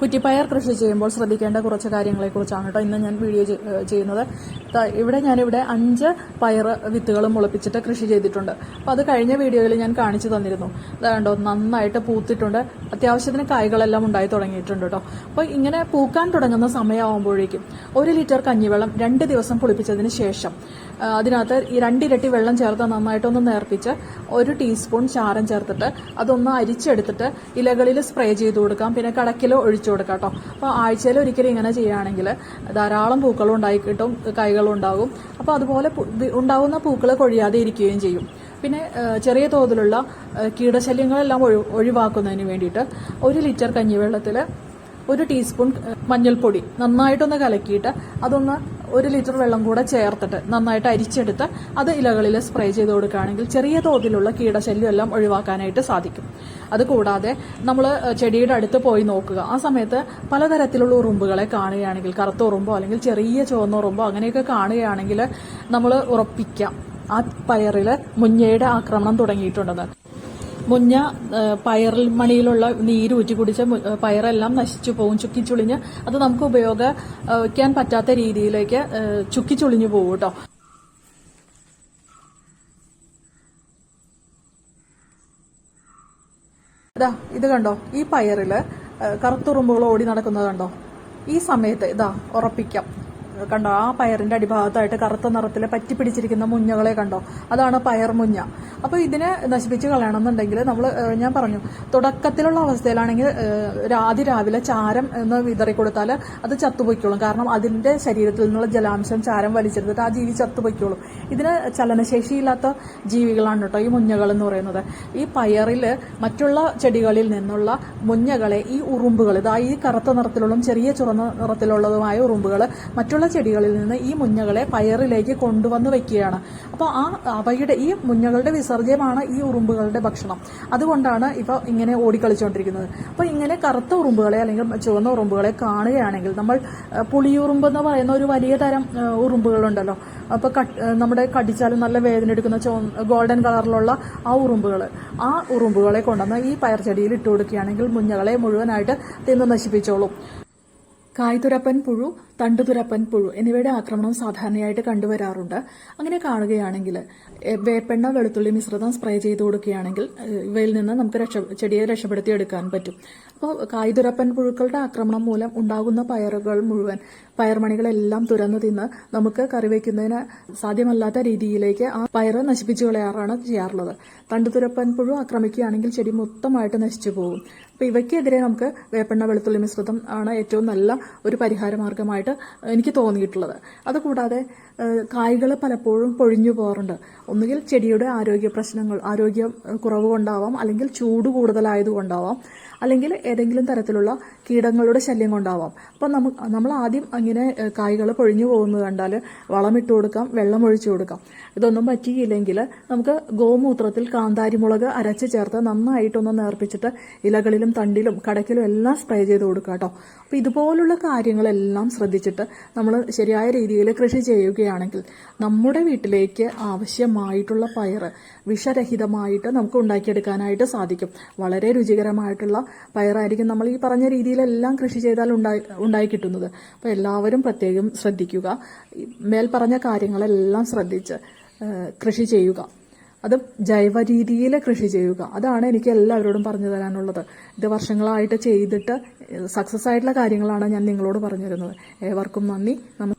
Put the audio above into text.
കുറ്റിപ്പയർ കൃഷി ചെയ്യുമ്പോൾ ശ്രദ്ധിക്കേണ്ട കുറച്ച് കാര്യങ്ങളെക്കുറിച്ചാണ് കേട്ടോ ഇന്ന് ഞാൻ വീഡിയോ ചെയ്യുന്നത്. ഇവിടെ ഞാനിവിടെ അഞ്ച് പയർ വിത്തുകളും മുളപ്പിച്ചിട്ട് കൃഷി ചെയ്തിട്ടുണ്ട്. അപ്പോൾ അത് കഴിഞ്ഞ വീഡിയോയിൽ ഞാൻ കാണിച്ചു തന്നിരുന്നു. അതുകൊണ്ടോ നന്നായിട്ട് പൂത്തിട്ടുണ്ട്. അത്യാവശ്യത്തിന് കായ്കളെല്ലാം ഉണ്ടായി തുടങ്ങിയിട്ടുണ്ട് കേട്ടോ. അപ്പോൾ ഇങ്ങനെ പൂക്കാൻ തുടങ്ങുന്ന സമയമാകുമ്പോഴേക്കും ഒരു ലിറ്റർ കഞ്ഞിവെള്ളം രണ്ട് ദിവസം പുളിപ്പിച്ചതിന് ശേഷം അതിനകത്ത് ഈ രണ്ടിരട്ടി വെള്ളം ചേർത്ത് നന്നായിട്ടൊന്ന് നേർപ്പിച്ച് ഒരു ടീസ്പൂൺ ചാരം ചേർത്തിട്ട് അതൊന്ന് അരിച്ചെടുത്തിട്ട് ഇലകളിൽ സ്പ്രേ ചെയ്ത് കൊടുക്കാം. പിന്നെ കടക്കിലോ ഒഴിച്ചു കൊടുക്കാം കേട്ടോ അപ്പോൾ ആഴ്ചയിൽ ഒരിക്കലും ഇങ്ങനെ ചെയ്യുകയാണെങ്കിൽ ധാരാളം പൂക്കളും ഉണ്ടായി കിട്ടും കൈകളും ഉണ്ടാകും. അപ്പോൾ അതുപോലെ ഉണ്ടാകുന്ന പൂക്കൾ കൊഴിയാതെ ഇരിക്കുകയും ചെയ്യും. പിന്നെ ചെറിയ തോതിലുള്ള കീടശല്യങ്ങളെല്ലാം ഒഴി ഒഴിവാക്കുന്നതിന് വേണ്ടിയിട്ട് ഒരു ലിറ്റർ കഞ്ഞിവെള്ളത്തിൽ ഒരു ടീസ്പൂൺ മഞ്ഞൾപ്പൊടി നന്നായിട്ടൊന്ന് കലക്കിയിട്ട് അതൊന്ന് ഒരു ലിറ്റർ വെള്ളം കൂടെ ചേർത്തിട്ട് നന്നായിട്ട് അരിച്ചെടുത്ത് അത് ഇലകളിൽ സ്പ്രേ ചെയ്ത് കൊടുക്കുകയാണെങ്കിൽ ചെറിയ തോതിലുള്ള കീടശല്യം എല്ലാം ഒഴിവാക്കാനായിട്ട് സാധിക്കും. അതുകൂടാതെ നമ്മൾ ചെടിയുടെ അടുത്ത് പോയി നോക്കുക. ആ സമയത്ത് പലതരത്തിലുള്ള ഉറുമ്പുകളെ കാണുകയാണെങ്കിൽ കറുത്ത ഉറുമ്പോ അല്ലെങ്കിൽ ചെറിയ ചുവന്ന ഉറുമ്പോ അങ്ങനെയൊക്കെ കാണുകയാണെങ്കിൽ നമ്മൾ ഉറപ്പിക്കാം. ആ പയറിൽ മുഞ്ഞയുടെ ആക്രമണം തുടങ്ങിയിട്ടുണ്ടെന്ന് മുഞ്ഞ പയറിൽ മണിയിലുള്ള ഊറ്റി കുടിച്ച പയറെല്ലാം നശിച്ചു പോകും ചുക്കിച്ചുളിഞ്ഞ്. അത് നമുക്ക് ഉപയോഗിക്കാൻ പറ്റാത്ത രീതിയിലേക്ക് ചുക്കി ചുക്കിച്ചുളിഞ്ഞു പോകും കേട്ടോ. ഇതാ ഇത് കണ്ടോ? ഈ പയറിൽ ആ, കറുത്തുറുമ്പുകൾ ഓടി നടക്കുന്നത് കണ്ടോ? ഈ സമയത്ത് ഇതാ ഉറപ്പിക്കാം. കണ്ടോ? ആ പയറിന്റെ അടിഭാഗത്തായിട്ട് കറുത്ത നിറത്തിൽ പറ്റി പിടിച്ചിരിക്കുന്ന മുഞ്ഞകളെ കണ്ടോ? അതാണ് പയർ മുഞ്ഞ. അപ്പോൾ ഇതിനെ നശിപ്പിച്ച് കളയണമെന്നുണ്ടെങ്കിൽ നമ്മൾ ഞാൻ പറഞ്ഞു തുടക്കത്തിലുള്ള അവസ്ഥയിലാണെങ്കിൽ അതിരാവിലെ ചാരം എന്ന് വിതറി കൊടുത്താൽ അത് ചത്തുപൊയ്ക്കോളും. കാരണം അതിന്റെ ശരീരത്തിൽ നിന്നുള്ള ജലാംശം ചാരം വലിച്ചെടുത്തിട്ട് ആ ജീവി ചത്തുപൊയ്ക്കോളും. ഇതിന് ചലനശേഷിയില്ലാത്ത ജീവികളാണ് കേട്ടോ ഈ മുഞ്ഞകൾ എന്ന് പറയുന്നത്. ഈ പയറിൽ മറ്റുള്ള ചെടികളിൽ നിന്നുള്ള മുഞ്ഞകളെ ഈ ഉറുമ്പുകൾ ഇതാ ഈ കറുത്ത നിറത്തിലുള്ള ചെറിയ ചുറന്ന നിറത്തിലുള്ളതുമായ ഉറുമ്പുകൾ മറ്റുള്ള ചെടികളിൽ നിന്ന് ഈ മുഞ്ഞകളെ പയറിലേക്ക് കൊണ്ടുവന്ന് വെക്കുകയാണ്. അപ്പോൾ ആ അവയുടെ ഈ മുഞ്ഞകളുടെ വിസർജ്യമാണ് ഈ ഉറുമ്പുകളുടെ ഭക്ഷണം. അതുകൊണ്ടാണ് ഇപ്പൊ ഇങ്ങനെ ഓടിക്കളിച്ചുകൊണ്ടിരിക്കുന്നത് അപ്പോൾ ഇങ്ങനെ കറുത്ത ഉറുമ്പുകളെ അല്ലെങ്കിൽ ചുവന്ന ഉറുമ്പുകളെ കാണുകയാണെങ്കിൽ നമ്മൾ പുളിയുറുമ്പ് എന്ന് പറയുന്ന ഒരു വലിയ തരം ഉറുമ്പുകളുണ്ടല്ലോ. അപ്പോൾ നമ്മുടെ കടിച്ചാലും നല്ല വേദന എടുക്കുന്ന ചോ ഗോൾഡൻ കളറിലുള്ള ആ ഉറുമ്പുകൾ ആ ഉറുമ്പുകളെ കൊണ്ടുവന്ന് ഈ പയർ ചെടിയിൽ ഇട്ട് കൊടുക്കുകയാണെങ്കിൽ മുഞ്ഞകളെ മുഴുവനായിട്ട് തിന്ന് നശിപ്പിച്ചോളും. കായ്തുരപ്പൻ പുഴു തണ്ടുതുരപ്പൻ പുഴു എന്നിവയുടെ ആക്രമണം സാധാരണയായിട്ട് കണ്ടുവരാറുണ്ട്. അങ്ങനെ കാണുകയാണെങ്കിൽ വേപ്പെണ്ണ വെളുത്തുള്ളി മിശ്രിതം സ്പ്രേ ചെയ്ത് കൊടുക്കുകയാണെങ്കിൽ ഇവയിൽ നിന്ന് നമുക്ക് രക്ഷ ചെടിയെ രക്ഷപ്പെടുത്തി എടുക്കാൻ പറ്റും. അപ്പോൾ കായ്തുരപ്പൻ പുഴുക്കളുടെ ആക്രമണം മൂലം ഉണ്ടാകുന്ന പയറുകൾ മുഴുവൻ പയർമണികളെല്ലാം തുരന്നു തിന്ന് നമുക്ക് കറി വയ്ക്കുന്നതിന് സാധ്യമല്ലാത്ത രീതിയിലേക്ക് ആ പയറ് നശിപ്പിച്ചു കളയാറാണ് ചെയ്യാറുള്ളത്. തണ്ടുതുരപ്പൻ പുഴു ആക്രമിക്കുകയാണെങ്കിൽ ചെടി മൊത്തമായിട്ട് നശിച്ചു പോകും. അപ്പോൾ ഇവയ്ക്കെതിരെ നമുക്ക് വേപ്പെണ്ണ വെളുത്തുള്ളി മിശ്രിതം ആണ് ഏറ്റവും നല്ല ഒരു പരിഹാര മാർഗമായിട്ട് എനിക്ക് തോന്നിയിട്ടുള്ളത്. അതുകൂടാതെ കായ്കൾ പലപ്പോഴും പൊഴിഞ്ഞു പോകാറുണ്ട്. ഒന്നുകിൽ ചെടിയുടെ ആരോഗ്യ പ്രശ്നങ്ങൾ ആരോഗ്യ കുറവ് കൊണ്ടാവാം അല്ലെങ്കിൽ ചൂട് കൂടുതലായത് കൊണ്ടാവാം അല്ലെങ്കിൽ ഏതെങ്കിലും തരത്തിലുള്ള കീടങ്ങളുടെ ശല്യം കൊണ്ടാവാം. അപ്പം നമ്മൾ ആദ്യം അങ്ങനെ കായ്കൾ പൊഴിഞ്ഞു പോകുന്നത് കണ്ടാൽ വളമിട്ട് കൊടുക്കാം വെള്ളം ഒഴിച്ചു കൊടുക്കാം. ഇതൊന്നും പറ്റിയില്ലെങ്കിൽ നമുക്ക് ഗോമൂത്രത്തിൽ കാന്താരിമുളക് അരച്ച് ചേർത്ത് നന്നായിട്ടൊന്ന് നേർപ്പിച്ചിട്ട് ഇലകളിലും തണ്ടിലും കടക്കിലും എല്ലാം സ്പ്രേ ചെയ്ത് കൊടുക്കുക കേട്ടോ. അപ്പോൾ ഇതുപോലുള്ള കാര്യങ്ങളെല്ലാം ശ്രദ്ധിച്ചിട്ട് നമ്മൾ ശരിയായ രീതിയിൽ കൃഷി ചെയ്യുകയാണെങ്കിൽ നമ്മുടെ വീട്ടിലേക്ക് ആവശ്യമായിട്ടുള്ള പയറ് വിഷരഹിതമായിട്ട് നമുക്ക് ഉണ്ടാക്കിയെടുക്കാനായിട്ട് സാധിക്കും. വളരെ രുചികരമായിട്ടുള്ള പയറായിരിക്കും നമ്മൾ ഈ പറഞ്ഞ രീതിയിലെല്ലാം കൃഷി ചെയ്താൽ ഉണ്ടായി ഉണ്ടായി കിട്ടുന്നത്. അപ്പോൾ എല്ലാവരും പ്രത്യേകം ശ്രദ്ധിക്കുക. മേൽപ്പറഞ്ഞ മേൽ പറഞ്ഞ കാര്യങ്ങളെല്ലാം ശ്രദ്ധിച്ച് കൃഷി ചെയ്യുക. അത് ജൈവ രീതിയിൽ കൃഷി ചെയ്യുക. അതാണ് എനിക്ക് എല്ലാവരോടും പറഞ്ഞു തരാനുള്ളത്. ഇത് വർഷങ്ങളായിട്ട് ചെയ്തിട്ട് സക്സസ് ആയിട്ടുള്ള കാര്യങ്ങളാണ് ഞാൻ നിങ്ങളോട് പറഞ്ഞു തരുന്നത് ഏവർക്കും നന്ദി. നമസ്കാരം